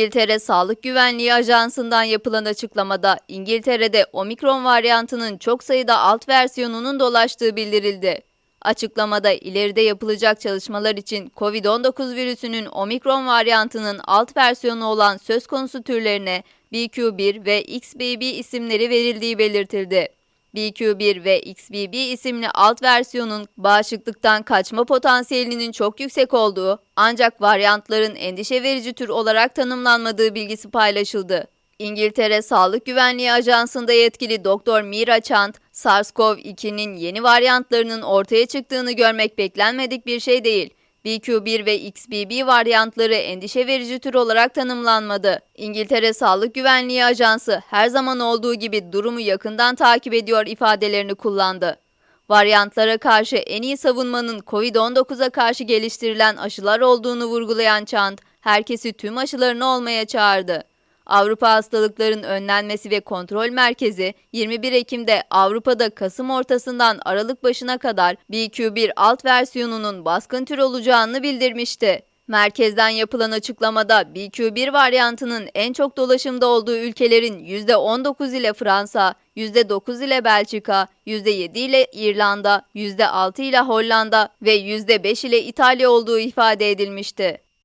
İngiltere Sağlık Güvenliği Ajansı'ndan yapılan açıklamada İngiltere'de omikron varyantının çok sayıda alt versiyonunun dolaştığı bildirildi. Açıklamada ileride yapılacak çalışmalar için COVID-19 virüsünün omikron varyantının alt versiyonu olan söz konusu türlerine BQ1 ve XBB isimleri verildiği belirtildi. BQ1 ve XBB isimli alt versiyonun bağışıklıktan kaçma potansiyelinin çok yüksek olduğu ancak varyantların endişe verici tür olarak tanımlanmadığı bilgisi paylaşıldı. İngiltere Sağlık Güvenliği Ajansı'nda yetkili Doktor Mira Chand, SARS-CoV-2'nin yeni varyantlarının ortaya çıktığını görmek beklenmedik bir şey değil. BQ1 ve XBB varyantları endişe verici tür olarak tanımlanmadı. İngiltere Sağlık Güvenliği Ajansı her zaman olduğu gibi durumu yakından takip ediyor ifadelerini kullandı. Varyantlara karşı en iyi savunmanın COVID-19'a karşı geliştirilen aşılar olduğunu vurgulayan Chand, herkesi tüm aşılarını olmaya çağırdı. Avrupa Hastalıkların Önlenmesi ve Kontrol Merkezi 21 Ekim'de Avrupa'da Kasım ortasından Aralık başına kadar BQ1 alt versiyonunun baskın tür olacağını bildirmişti. Merkezden yapılan açıklamada BQ1 varyantının en çok dolaşımda olduğu ülkelerin %19 ile Fransa, %9 ile Belçika, %7 ile İrlanda, %6 ile Hollanda ve %5 ile İtalya olduğu ifade edilmişti.